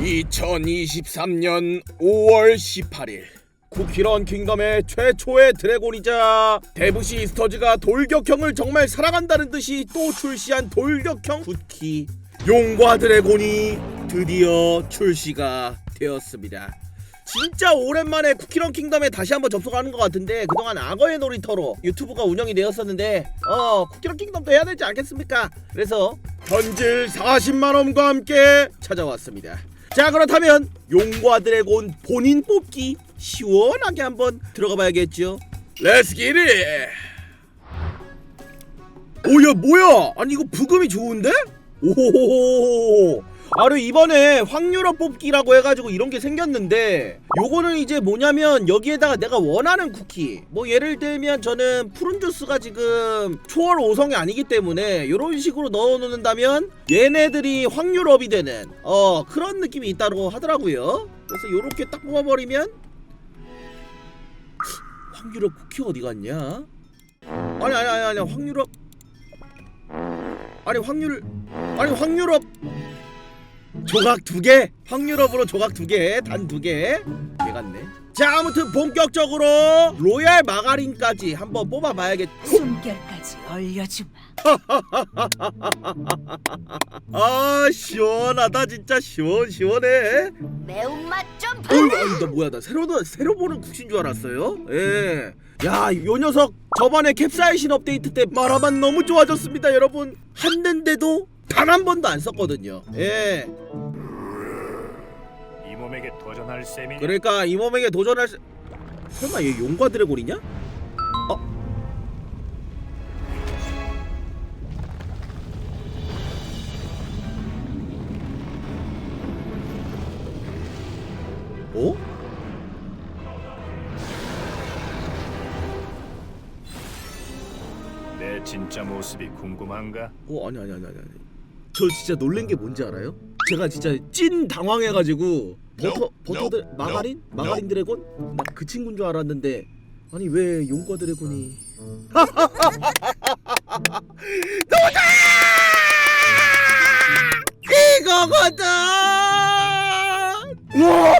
2023년 5월 18일 쿠키런 킹덤의 최초의 드래곤이자 데브시 스터즈가 돌격형을 정말 사랑한다는 듯이 또 출시한 돌격형 쿠키 용과 드래곤이 드디어 출시가 되었습니다. 진짜 오랜만에 쿠키런 킹덤에 다시 한번 접속하는 것 같은데 그동안 악어의 놀이터로 유튜브가 운영이 되었었는데 어 쿠키런 킹덤도 해야 되지 않겠습니까? 그래서 현질 40만 원과 함께 찾아왔습니다. 자 그렇다면 용과 드래곤 본인 뽑기 시원하게 한번 들어가 봐야겠죠. 렛츠 기릿! 오야 뭐야? 아니 이거 부금이 좋은데? 오호호호 아르 이번에 확률업 뽑기라고 해가지고 이런 게 생겼는데 요거는 이제 뭐냐면 여기에다가 내가 원하는 쿠키. 뭐 예를 들면 저는 푸른 주스가 지금 초월 5성이 아니기 때문에 이런 식으로 넣어 놓는다면 얘네들이 확률업이 되는 어 그런 느낌이 있다고 하더라고요. 그래서 요렇게 딱 뽑아버리면 확률업 쿠키 어디 갔냐? 아니 아니 아니 아니 확률업 아니 확률 아니 확률업 조각 두 개, 확률업으로 조각 두 개, 단 두 개. 개 같네. 자, 아무튼 본격적으로 로얄 마가린까지 한번 뽑아봐야겠. 숨결까지 얼려주마. 아, 시원하다 진짜 시원 시원해. 매운맛 좀 어이, 아니 나 뭐야 나 새로 새로 보는 국신 줄 알았어요. 예. 야, 요 녀석 저번에 캡사이신 업데이트 때 마라만 너무 좋아졌습니다, 여러분. 했는데도 단 한 번도 안 썼거든요. 예. 이 몸에게 도전할 셈이니 그러니까 이 몸에게 도전할 수... 설마 얘 용과 드래곤이냐? 어? 어? 내 진짜 모습이 궁금한가? 어 아니 아니 아니 아니 아니 저 진짜 놀란 게 뭔지 알아요? 제가 진짜 찐 당황해가지고 버터 버터들 마가린? 마가린 드래곤? 나그 친구인 줄 알았는데 아니 왜 용과 드래곤이? 도전! 이거거든! 우와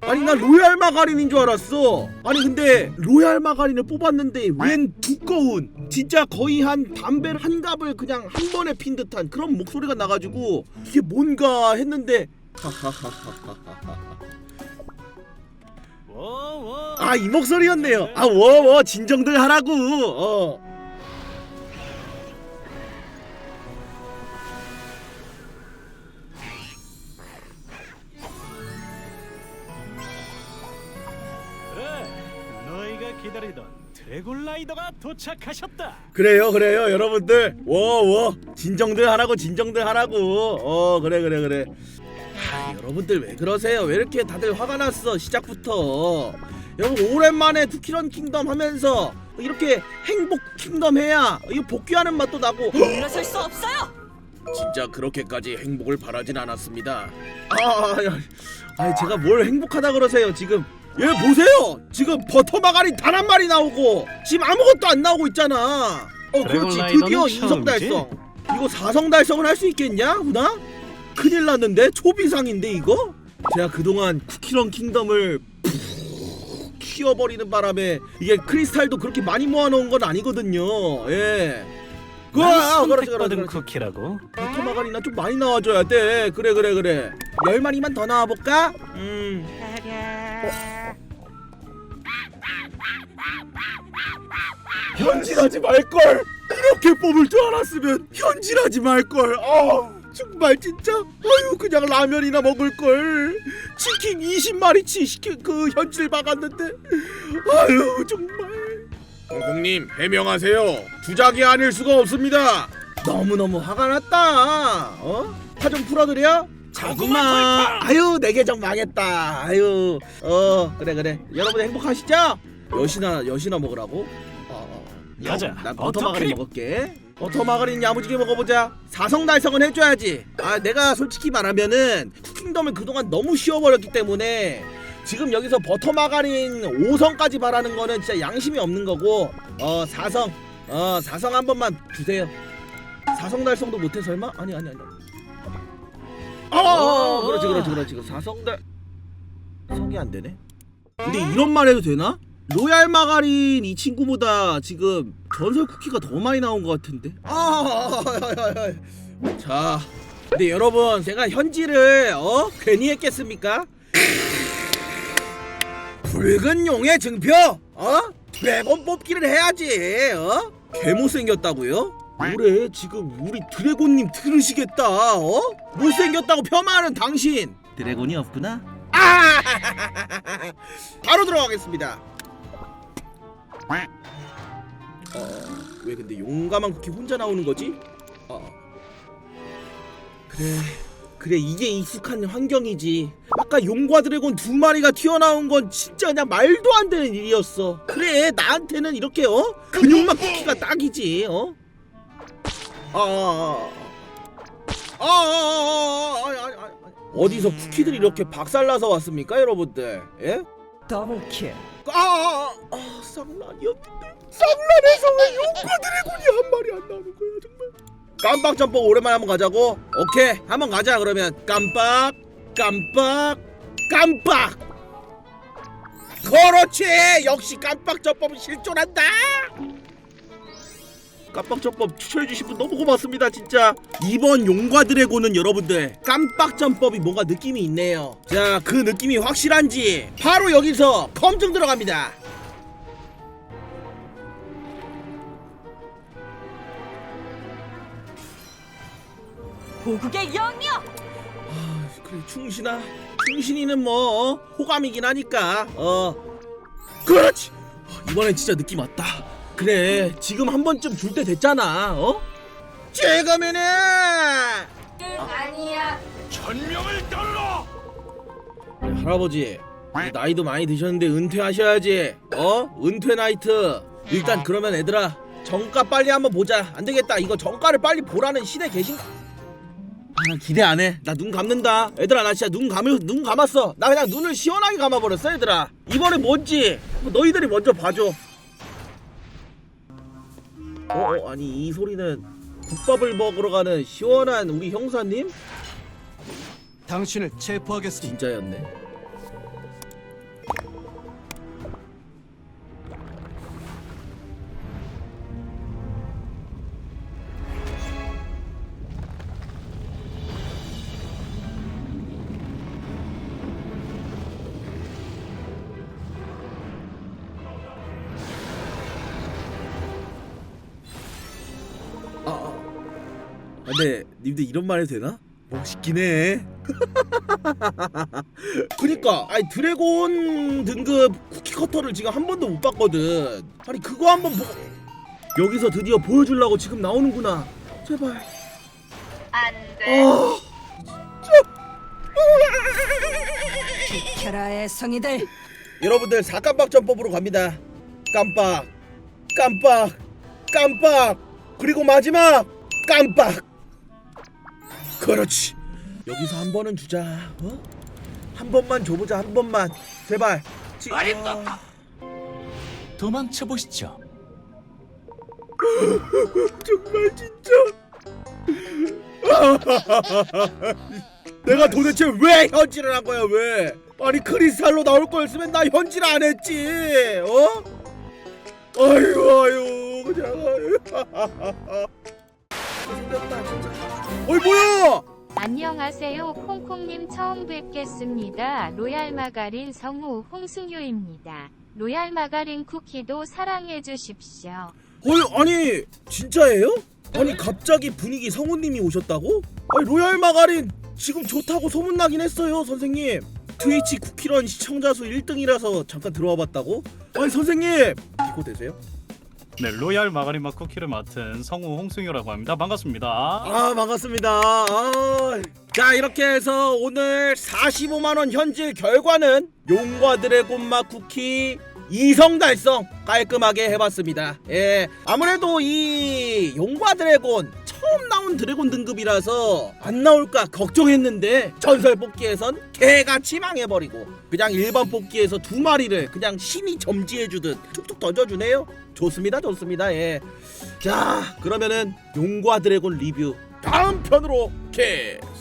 아니 나 로얄 마가린인 줄 알았어. 아니 근데 로얄 마가린을 뽑았는데 웬 두꺼운 진짜 거의 한 담배를 한 갑을 그냥 한 번에 핀 듯한 그런 목소리가 나가지고 이게 뭔가 했는데 아 이 목소리였네요. 아 워워. 진정들 하라고. 어. 그래 너희가 기다리던 드래곤 라이더가 도착하셨다. 그래요 그래요 여러분들. 워워. 진정들 하라고 진정들 하라고. 어 그래 그래 그래. 아, 여러분들 왜 그러세요? 왜 이렇게 다들 화가 났어 시작부터? 여러분 오랜만에 투키런 킹덤 하면서 이렇게 행복 킹덤 해야 이거 복귀하는 맛도 나고. 물러설 수 없어요. 진짜 그렇게까지 행복을 바라진 않았습니다. 아, 야, 아니 제가 뭘 행복하다 그러세요 지금 얘 보세요 지금 버터 마가린 단 한 마리 나오고 지금 아무것도 안 나오고 있잖아 어 그렇지 드래곤 드디어 라이더는 2성 처음이지? 달성 이거 4성 달성을 할 수 있겠냐 훈아? 큰일 났는데 초비상인데 이거? 제가 그동안 쿠키런 킹덤을 푹 키워버리는 바람에 이게 크리스탈도 그렇게 많이 모아놓은 건 아니거든요 예 그, 아, 그렇지 그렇지 그렇지 쿠키라고? 버터 마가린이나 좀 많이 나와줘야 돼. 그래 그래 그래. 열 마리만 더 나와볼까? 음. 현질하지 말 걸. 이렇게 뽑을 줄 알았으면 현질하지 말 걸. 아 정말 진짜. 아유 그냥 라면이나 먹을 걸. 치킨 20마리치 시킨 그 현질 박았는데. 아유 정말. 공공님 해명하세요. 주작이 아닐 수가 없습니다. 너무너무 화가 났다. 어? 화 좀 풀어드려? 자구만. 아유 내 계정 망했다. 아유 어 그래 그래. 여러분 행복하시죠? 여시나 여시나 먹으라고? 어, 어. 가자. 난 버터 버터 마가린 크림. 먹을게. 버터 마가린 야무지게 먹어보자. 사성 달성은 해줘야지. 아 내가 솔직히 말하면은 쿠킹덤을 그동안 너무 쉬워버렸기 때문에 지금 여기서 버터 마가린 5성까지 바라는 거는 진짜 양심이 없는 거고 어 4성 어 4성 한 번만 주세요. 4성 달성도 못해 설마? 아니 아니 아니. 어 그렇지 그렇지 그렇지 그 사성달 성이 안 되네. 근데 이런 말 해도 되나? 로얄 마가린 이 친구보다 지금 전설 쿠키가 더 많이 나온 것 같은데. 아, 자, 근데 여러분 제가 현질을 어 괜히 했겠습니까? 붉은 용의 증표, 어? 드래곤 뽑기를 해야지, 어? 개못 생겼다고요? 뭐래 지금 우리 드래곤님 들으시겠다, 어? 못 생겼다고 폄하하는 당신. 드래곤이 없구나. 아! 바로 들어가겠습니다. 어, 왜 근데 용감한 쿠키 혼자 나오는 거지? 어. 그래, 그래 이게 익숙한 환경이지. 아까 용과 드래곤 두 마리가 튀어나온 건 진짜 그냥 말도 안 되는 일이었어. 그래, 나한테는 이렇게 어 근육만 쿠키가 딱이지, 어? 아, 아, 아, 아, 아, 아, 아, 아, 아, 아. 어디서 쿠키들이 이렇게 박살나서 왔습니까, 여러분들? 예? 더블킬. 아, 아, 쌍란이었는데. 쌍란에서 왜 용과 드래곤이 한 마리 안 나오는 거야 정말? 깜빡 점퍼 오랜만에 한번 가자고? 오케이 한번 가자 그러면. 깜빡 깜빡 깜빡! 그렇지! 역시 깜빡 점퍼는 실존한다 깜빡 점법 추천해주신 분 너무 고맙습니다 진짜. 이번 용과 드래곤은 여러분들 깜빡 점법이 뭔가 느낌이 있네요. 자 그 느낌이 확실한지 바로 여기서 검증 들어갑니다. 고국의 영이여. 아, 그래 충신아. 충신이는 뭐 어? 호감이긴 하니까 어. 그렇지! 이번엔 진짜 느낌 왔다 그래 지금 한 번쯤 줄 때 됐잖아 어 지금이네 천명을 떨러 할아버지 이제 나이도 많이 드셨는데 은퇴하셔야지 어 은퇴 나이트 일단 그러면 애들아 정가 빨리 한번 보자 안 되겠다 이거 정가를 빨리 보라는 시대 계신가 아, 나 기대 안 해. 나 눈 감는다. 얘들아, 나 진짜 눈 감을 눈 감았어. 나 그냥 눈을 시원하게 감아버렸어, 얘들아. 이번에 뭔지 너희들이 먼저 봐줘. 어, 어, 아니 이 소리는 국밥을 먹으러 가는 시원한 우리 형사님? 당신을 체포하겠습니다. 진짜였네. 아. 근데 님들 이런 말 해도 되나? 멋있긴 해. 그니까 아니 드래곤 등급 쿠키 커터를 지금 한 번도 못 봤거든. 아니 그거 한번 보. 여기서 드디어 보여주려고 지금 나오는구나. 제발. 안 아, 비켜라 성이들. 여러분들 사깜빡 전법으로 갑니다. 깜빡, 깜빡, 깜빡. 그리고 마지막 깜빡. 그렇지. 여기서 한 번은 주자. 어? 한 번만 줘보자. 한 번만. 제발. 지- 아. 도망쳐 보시죠. 정말 진짜 내가 도대체 왜 현질을 한 거야 왜 아니 크리스탈로 나올 거였으면 나 현질 안 했지 어? 아유 아유 그냥 아유 생겼다 진짜 어이 뭐야 안녕하세요. 콩콩님 처음 뵙겠습니다. 로얄 마가린 성우 홍승효입니다. 로얄 마가린 쿠키도 사랑해 주십시오. 어이 아니 진짜예요? 아니 갑자기 분위기 성우님이 오셨다고? 아니 로얄 마가린 지금 좋다고 소문나긴 했어요 선생님 트위치 쿠키런 시청자 수 1등이라서 잠깐 들어와 봤다고? 아니 선생님 이거 되세요? 네, 로얄 마가린 맛 쿠키를 맡은 성우 홍승효라고 합니다. 반갑습니다. 아 반갑습니다 아. 자 이렇게 해서 오늘 45만 원 현질 결과는 용과 드래곤 맛 쿠키 이성 달성 깔끔하게 해봤습니다 예 아무래도 이 용과 드래곤 처음 나온 드래곤 등급이라서 안 나올까 걱정했는데 전설 뽑기에선 개같이 망해버리고 그냥 일반 뽑기에서 두 마리를 그냥 신이 점지해주듯 툭툭 던져주네요. 좋습니다 좋습니다. 예자 그러면은 용과 드래곤 리뷰 다음 편으로 계속